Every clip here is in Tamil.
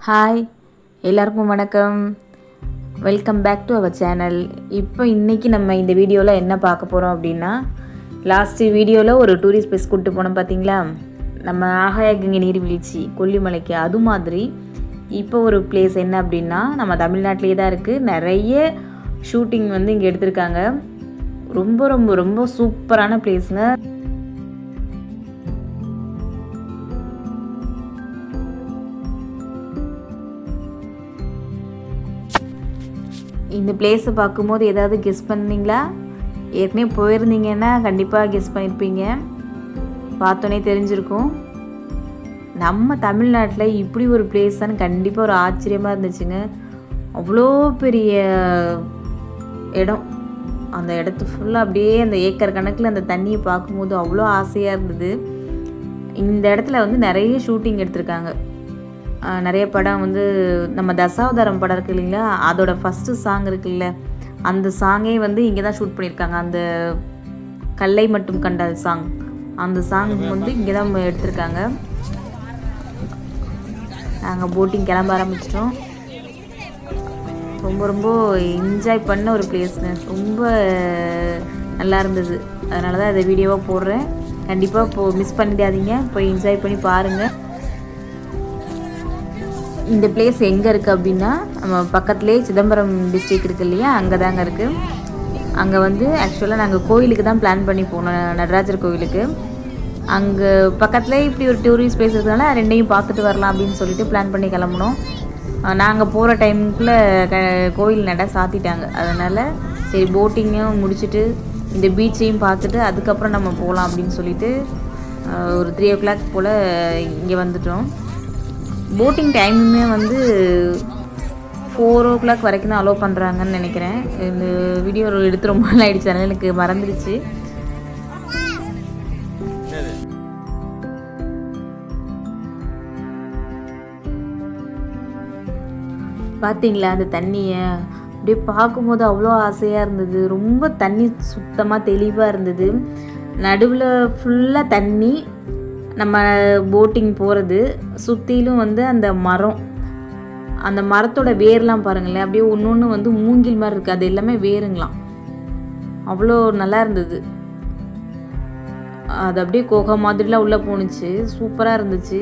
ஹாய் எல்லாருக்கும் வணக்கம். Welcome back to our channel இப்போ இன்றைக்கி நம்ம இந்த வீடியோவில் என்ன பார்க்க போகிறோம் அப்படின்னா லாஸ்ட்டு வீடியோவில் ஒரு டூரிஸ்ட் பிளேஸ் கூப்பிட்டு போனோம் பார்த்தீங்களா நம்ம ஆகாயகங்கை நீர்வீழ்ச்சி கொல்லிமலைக்கு அது மாதிரி இப்போ ஒரு பிளேஸ் என்ன அப்படின்னா நம்ம தமிழ்நாட்டிலே தான் இருக்குது நிறைய ஷூட்டிங் வந்து இங்கே எடுத்திருக்காங்க. ரொம்ப ரொம்ப ரொம்ப சூப்பரான பிளேஸுங்க இந்த பிளேஸை பார்க்கும்போது ஏதாவது கெஸ் பண்ணீங்களா? ஏற்கனவே போயிருந்தீங்கன்னா கண்டிப்பாக கெஸ் பண்ணியிருப்பீங்க பார்த்தோன்னே தெரிஞ்சிருக்கும். நம்ம தமிழ்நாட்டில் இப்படி ஒரு பிளேஸான்னு கண்டிப்பாக ஒரு ஆச்சரியமாக இருந்துச்சுங்க. அவ்வளோ பெரிய இடம். அந்த இடத்து ஃபுல்லாக அப்படியே அந்த ஏக்கர் கணக்கில் அந்த தண்ணியை பார்க்கும்போது அவ்வளோ ஆசையாக இருந்தது. இந்த இடத்துல வந்து நிறைய ஷூட்டிங் எடுத்திருக்காங்க. நிறைய படம் வந்து நம்ம தசாவதாரம் படம் இருக்கு இல்லைங்களா? அதோட ஃபஸ்ட்டு சாங் இருக்குல்ல அந்த சாங்கே வந்து இங்கே தான் ஷூட் பண்ணியிருக்காங்க. அந்த கல்லை மட்டும் கண்டால் சாங் அந்த சாங் வந்து இங்கே தான் எடுத்திருக்காங்க. நாங்கள் போட்டிங் கிளம்ப ஆரம்பிச்சிட்டோம். ரொம்ப ரொம்ப என்ஜாய் பண்ண ஒரு பிளேஸ்ங்க ரொம்ப நல்லா இருந்தது. அதனால தான் இதை வீடியோவாக போடுறேன். கண்டிப்பாக இப்போ மிஸ் பண்ணிடாதீங்க. போய் என்ஜாய் பண்ணி பாருங்கள் இந்த பிளேஸ் எங்கே இருக்குது அப்படின்னா நம்ம பக்கத்துலேயே சிதம்பரம் டிஸ்ட்ரிக்ட் இருக்குது இல்லையா? அங்கே தாங்க இருக்குது அங்கே வந்து ஆக்சுவலாக நாங்கள் கோயிலுக்கு தான் பிளான் பண்ணி போனோம். நடராஜர் கோவிலுக்கு அங்கே பக்கத்துலேயே இப்படி ஒரு டூரிஸ்ட் பிளேஸ் இருக்கிறதுனால ரெண்டையும் பார்த்துட்டு வரலாம் அப்படின்னு சொல்லிட்டு பிளான் பண்ணி கிளம்புனோம். நாங்கள் போகிற டைமுக்குள்ளே க கோயில் நட சாத்திட்டாங்க. அதனால் சரி போட்டிங்கும் முடிச்சுட்டு இந்த பீச்சையும் பார்த்துட்டு அதுக்கப்புறம் நம்ம போகலாம் அப்படின்னு சொல்லிட்டு ஒரு த்ரீ ஓ கிளாக் போல் இங்கே வந்துட்டோம். போட்டிங் டைமுமே வந்து ஃபோர் ஓ கிளாக் வரைக்கும் தான் அலோவ் பண்ணுறாங்கன்னு நினைக்கிறேன். இந்த வீடியோ எடுத்து ரொம்ப நாள் ஆகிடுச்சு அதனால் எனக்கு மறந்துடுச்சு. பார்த்தீங்களா அந்த தண்ணியை? அப்படியே பார்க்கும்போது அவ்வளோ ஆசையாக இருந்தது. ரொம்ப தண்ணி சுத்தமாக தெளிவாக இருந்தது. நடுவில் ஃபுல்லாக தண்ணி நம்ம போட்டிங் போகிறது சுற்றிலும் வந்து அந்த மரம் அந்த மரத்தோட வேர்லாம் பாருங்களேன் அப்படியே ஒன்று ஒன்று வந்து மூங்கில் மாதிரி இருக்குது அது எல்லாமே வேருங்களாம். அவ்வளோ நல்லா இருந்தது. அது அப்படியே குகை மாதிரிலாம் உள்ளே போணுச்சு. சூப்பராக இருந்துச்சு.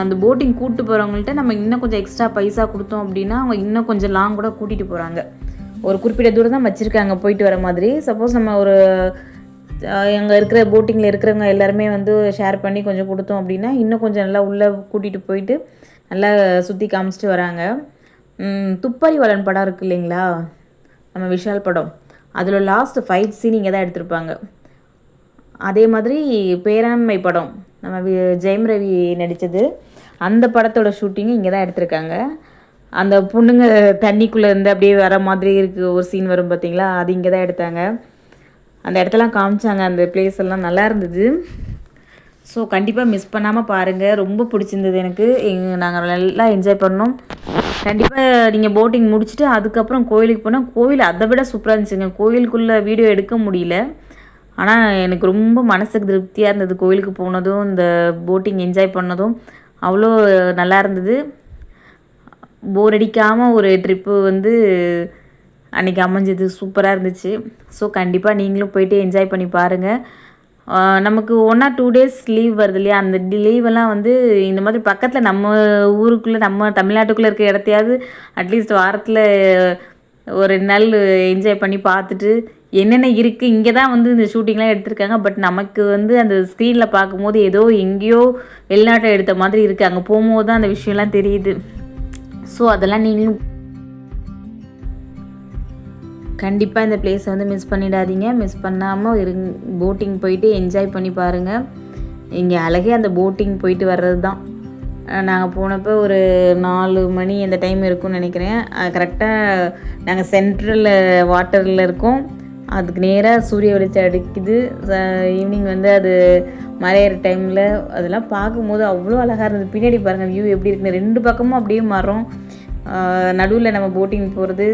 அந்த போட்டிங் கூப்பிட்டு போகிறவங்கள்ட்ட நம்ம இன்னும் கொஞ்சம் எக்ஸ்ட்ரா பைசா கொடுத்தோம் அப்படின்னா அவங்க இன்னும் கொஞ்சம் லாங் கூட கூட்டிகிட்டு போகிறாங்க ஒரு குறிப்பிட்ட தூரம் தான் வச்சுருக்காங்க போயிட்டு வர மாதிரி. சப்போஸ் நம்ம ஒரு அங்கே இருக்கிற போட்டிங்கில் இருக்கிறவங்க எல்லாருமே வந்து ஷேர் பண்ணி கொஞ்சம் கொடுத்தோம் அப்படின்னா இன்னும் கொஞ்சம் நல்லா உள்ளே கூட்டிகிட்டு போயிட்டு நல்லா சுற்றி காமிச்சிட்டு வராங்க. ம், துப்பறிவாளன் படம் இருக்கு இல்லைங்களா? நம்ம விஷால் படம். அதில் லாஸ்ட் ஃபைட் சீன் இங்கே தான் எடுத்திருப்பாங்க. அதே மாதிரி பேராண்மை படம். நம்ம வி- ஜெயம் ரவி நடித்தது அந்த படத்தோட ஷூட்டிங் இங்கே தான் எடுத்திருக்காங்க. அந்த பொண்ணுங்க தண்ணிக்குள்ளே இருந்து அப்படியே வர மாதிரி இருக்குது ஒரு சீன் வரும் பார்த்தீங்களா அது இங்கே தான் எடுத்தாங்க. அந்த இடத்தெல்லாம் காமிச்சாங்க. அந்த பிளேஸ் எல்லாம் நல்லா இருந்தது. ஸோ கண்டிப்பாக மிஸ் பண்ணாமல் பாருங்கள் ரொம்ப பிடிச்சிருந்தது எனக்கு. எங்கள் நாங்கள் நல்லா என்ஜாய் பண்ணோம். கண்டிப்பாக நீங்கள் போட்டிங் முடிச்சுட்டு அதுக்கப்புறம் கோயிலுக்கு போனால் கோயில் அதை விட சூப்பராக இருந்துச்சுங்க. கோயிலுக்குள்ளே வீடியோ எடுக்க முடியல. ஆனால் எனக்கு ரொம்ப மனசுக்கு திருப்தியாக இருந்தது கோயிலுக்கு போனதும் இந்த போட்டிங் என்ஜாய் பண்ணதும். அவ்வளோ நல்லா இருந்தது. போர் அடிக்காமல் ஒரு ட்ரிப்பு வந்து அன்றைக்கி அமைஞ்சது சூப்பராக இருந்துச்சு. ஸோ கண்டிப்பாக நீங்களும் போயிட்டு என்ஜாய் பண்ணி பாருங்கள் நமக்கு one or two days leave வருது இல்லையா? அந்த லீவெல்லாம் வந்து இந்த மாதிரி பக்கத்தில் நம்ம ஊருக்குள்ளே நம்ம தமிழ்நாட்டுக்குள்ளே இருக்க இடத்தையாவது அட்லீஸ்ட் வாரத்தில் ஒரு ரெண்டு நாள் என்ஜாய் பண்ணி பார்த்துட்டு என்னென்ன இருக்குது இங்கே தான் வந்து இந்த ஷூட்டிங்லாம் எடுத்திருக்காங்க. பட் நமக்கு வந்து அந்த ஸ்க்ரீனில் பார்க்கும்போது ஏதோ எங்கேயோ வெளிநாட்டை எடுத்த மாதிரி இருக்குது அங்கே போகும்போது தான் அந்த விஷயம்லாம் தெரியுது. ஸோ அதெல்லாம் நீங்களும் கண்டிப்பாக இந்த பிளேஸை வந்து மிஸ் பண்ணிடாதீங்க. மிஸ் பண்ணாமல் இருங் போட்டிங் போயிட்டு என்ஜாய் பண்ணி பாருங்கள் இங்கே அழகே அந்த போட்டிங் போயிட்டு வர்றது தான் நாங்கள் போனப்போ ஒரு நாலு மணி அந்த டைம் இருக்கும்னு நினைக்கிறேன். கரெக்டாக நாங்கள் சென்ட்ரலில் வாட்டரில் இருக்கோம். அதுக்கு நேராக சூரிய வெளிச்சம் அடிக்குது. ஈவினிங் வந்து அது மறையிற டைமில் அதெல்லாம் பார்க்கும்போது அவ்வளோ அழகாக இருந்தது. பின்னாடி பாருங்கள் வியூ எப்படி இருக்குன்னு. ரெண்டு பக்கமும் அப்படியே மரம். நடுவில் நம்ம போட்டிங் போகிறது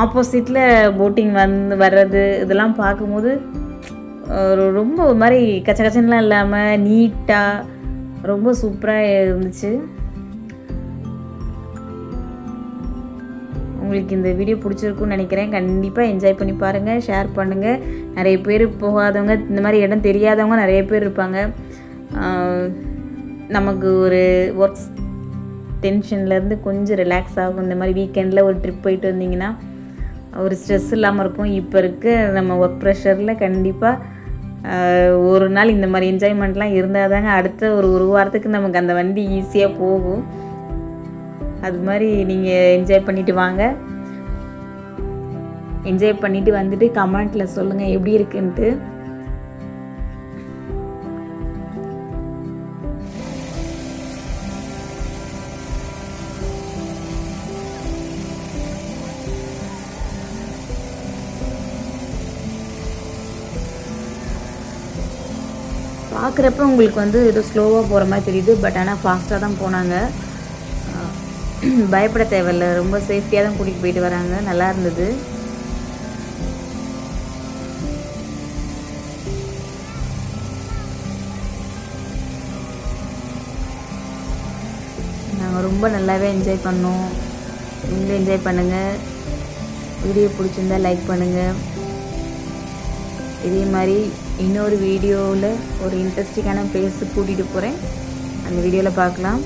ஆப்போசிட்டில் போட்டிங் வந்து வர்றது இதெல்லாம் பார்க்கும்போது ரொம்ப ஒரு மாதிரி கச்ச கச்சன்லாம் இல்லாமல் நீட்டாக ரொம்ப சூப்பராக இருந்துச்சு. உங்களுக்கு இந்த வீடியோ பிடிச்சிருக்குன்னு நினைக்கிறேன். கண்டிப்பாக என்ஜாய் பண்ணி பாருங்கள் ஷேர் பண்ணுங்கள் நிறைய பேர் போகாதவங்க இந்த மாதிரி இடம் தெரியாதவங்க நிறைய பேர் இருப்பாங்க. நமக்கு ஒரு ஒர்க்ஸ் டென்ஷன்லேருந்து கொஞ்சம் ரிலாக்ஸ் ஆகும். இந்த மாதிரி வீக்கெண்டில் ஒரு ட்ரிப் போயிட்டு வந்தீங்கன்னா ஒரு ஸ்ட்ரெஸ் இல்லாமல் இருக்கும். இப்போ இருக்க நம்ம ஒர்க் ப்ரெஷரில் கண்டிப்பாக ஒரு நாள் இந்த மாதிரி என்ஜாய்மெண்ட்லாம் இருந்தால் தாங்க அடுத்த ஒரு ஒரு வாரத்துக்கு நமக்கு அந்த வண்டி ஈஸியாக போகும். அது மாதிரி நீங்கள் என்ஜாய் பண்ணிட்டு வாங்க. என்ஜாய் பண்ணிட்டு வந்துட்டு கமெண்ட்டில் சொல்லுங்கள் எப்படி இருக்குன்ட்டு. பார்க்குறப்ப உங்களுக்கு வந்து ஏதோ ஸ்லோவாக போகிற மாதிரி தெரியுது பட் ஆனால் ஃபாஸ்ட்டாக தான் போனாங்க. பயப்பட தேவையில்ல. ரொம்ப சேஃப்டியாக தான் கூட்டிகிட்டு போயிட்டு வராங்க. நல்லா இருந்தது. நாங்கள் ரொம்ப நல்லாவே என்ஜாய் பண்ணோம். நீங்களும் என்ஜாய் பண்ணுங்கள் வீடியோ பிடிச்சிருந்தா லைக் பண்ணுங்கள் இதே மாதிரி இன்னொரு வீடியோவில் ஒரு இன்ட்ரெஸ்டிங்கான பிளேஸு கூட்டிகிட்டு போகிறேன் அந்த வீடியோவில் பார்க்கலாம்.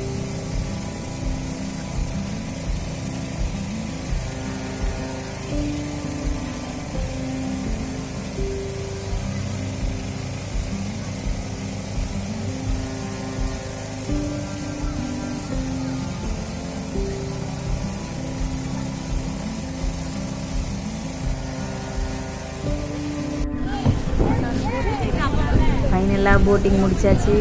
எல்லா போட்டிங் முடிச்சாச்சு.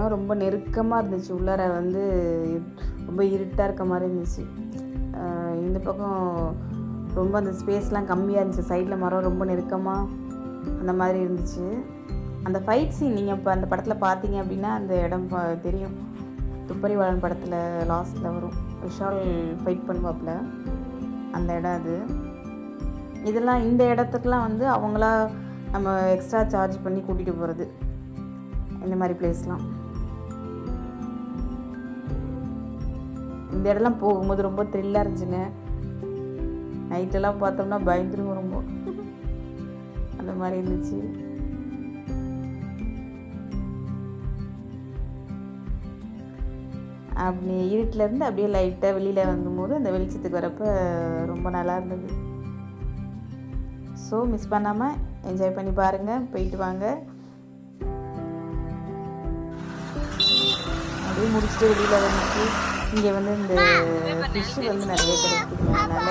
பிளேஸ் ரொம்ப நெருக்கமாக இருந்துச்சு. உள்ளார வந்து ரொம்ப இருட்டாக இருக்க மாதிரி இருந்துச்சு. இந்த பக்கம் ரொம்ப அந்த ஸ்பேஸ்லாம் கம்மியாக இருந்துச்சு. சைடில் மரம் ரொம்ப நெருக்கமாக அந்த மாதிரி இருந்துச்சு. அந்த ஃபைட் சீன் நீங்கள் இப்போ அந்த படத்தில் பார்த்தீங்க அப்படின்னா அந்த இடம் தெரியும். துப்பறிவாளன் படத்தில் லாஸ்ட்டில் வரும். விஷால் ஃபைட் பண்ணுவாப்புல. அந்த இடம் அது. இதெல்லாம் இந்த இடத்துக்குலாம் வந்து அவங்களா நம்ம எக்ஸ்ட்ரா சார்ஜ் பண்ணி கூட்டிகிட்டு போகிறது இந்த மாதிரி பிளேஸ்லாம் இந்த இடம்லாம் போகும்போது ரொம்ப த்ரில்லாக இருந்துச்சுங்க. நைட்டெல்லாம் பார்த்தோம்னா பயந்துருங்க ரொம்ப. அந்த மாதிரி இருந்துச்சு. அப்படி இருட்டிலேருந்து அப்படியே லைட்டாக வெளியில் வந்தும்போது அந்த வெளிச்சத்துக்கு வரப்போ ரொம்ப நல்லா இருந்தது. ஸோ மிஸ் பண்ணாமல் என்ஜாய் பண்ணி பாருங்கள் போயிட்டு வாங்க. அப்படியே முடிச்சுட்டு வெளியில் வந்துச்சு இங்கே வந்து இந்த ஃபிஷ்ஷு வந்து நிறைய கிடைக்குது அதனால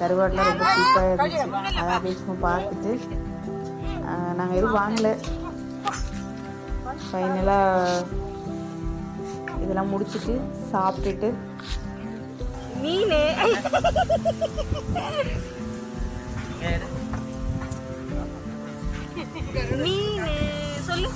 கருவாடெலாம் ரொம்ப சீப்பாக இருந்துச்சு. அதை அப்படியே சும்மா பார்த்துட்டு நாங்கள் எதுவும் வாங்கலை. ஃபைனலாக இதெல்லாம் முடிச்சுட்டு சாப்பிட்டுட்டு. மீனு. மீனு சொல்லு.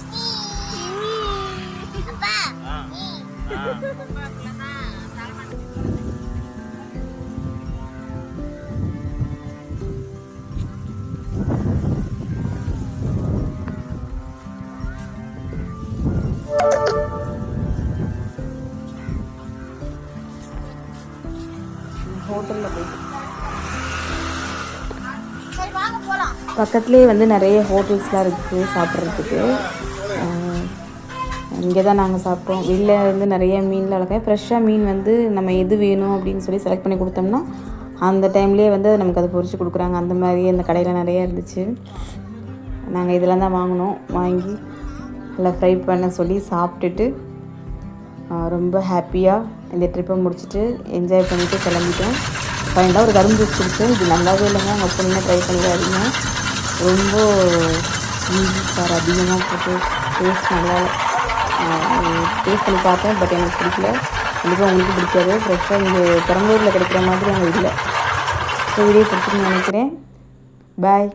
பக்கத்துலேயே வந்து நிறைய ஹோட்டல்ஸ்லாம் இருக்குது சாப்பிட்றதுக்கு. இங்கே தான் நாங்கள் சாப்பிட்டோம். வெளில வந்து நிறைய மீன்லாம் வளர்க்க ஃப்ரெஷ்ஷாக மீன் வந்து நம்ம எது வேணும் அப்படின்னு சொல்லி செலக்ட் பண்ணி கொடுத்தோம்னா அந்த டைம்லேயே வந்து நமக்கு அதை பொறிச்சு கொடுக்குறாங்க. அந்த மாதிரி அந்த கடையில் நிறைய இருந்துச்சு. நாங்கள் இதெல்லாம் தான் வாங்கினோம். வாங்கி நல்லா ஃப்ரை பண்ண சொல்லி சாப்பிட்டுட்டு ரொம்ப ஹாப்பியாக இந்த ட்ரிப்பை முடிச்சுட்டு என்ஜாய் பண்ணிவிட்டு கிளம்பிட்டோம். ஃபைனலாக ஒரு கரும்பு ஜூஸ் குடித்தோம். இது நல்லாவே இல்லைங்க. அங்கே போனீங்கன்னா ட்ரை பண்ணிடாதீங்க ரொம்ப இஞ்சி சார் அதிகமாக போட்டு டேஸ்ட் நல்லா டேஸ்ட் பண்ணி பார்த்தேன் பட் எனக்கு பிடிக்கல. கண்டிப்பாக உங்களுக்கு பிடிக்காது. ஃப்ரெஷ்ஷாக இங்கே பெரம்பலூரில் கிடைக்கிற மாதிரி அங்கே இல்லை. ஸோ வீடியோ பிடிச்சின்னு நினைக்கிறேன். பாய்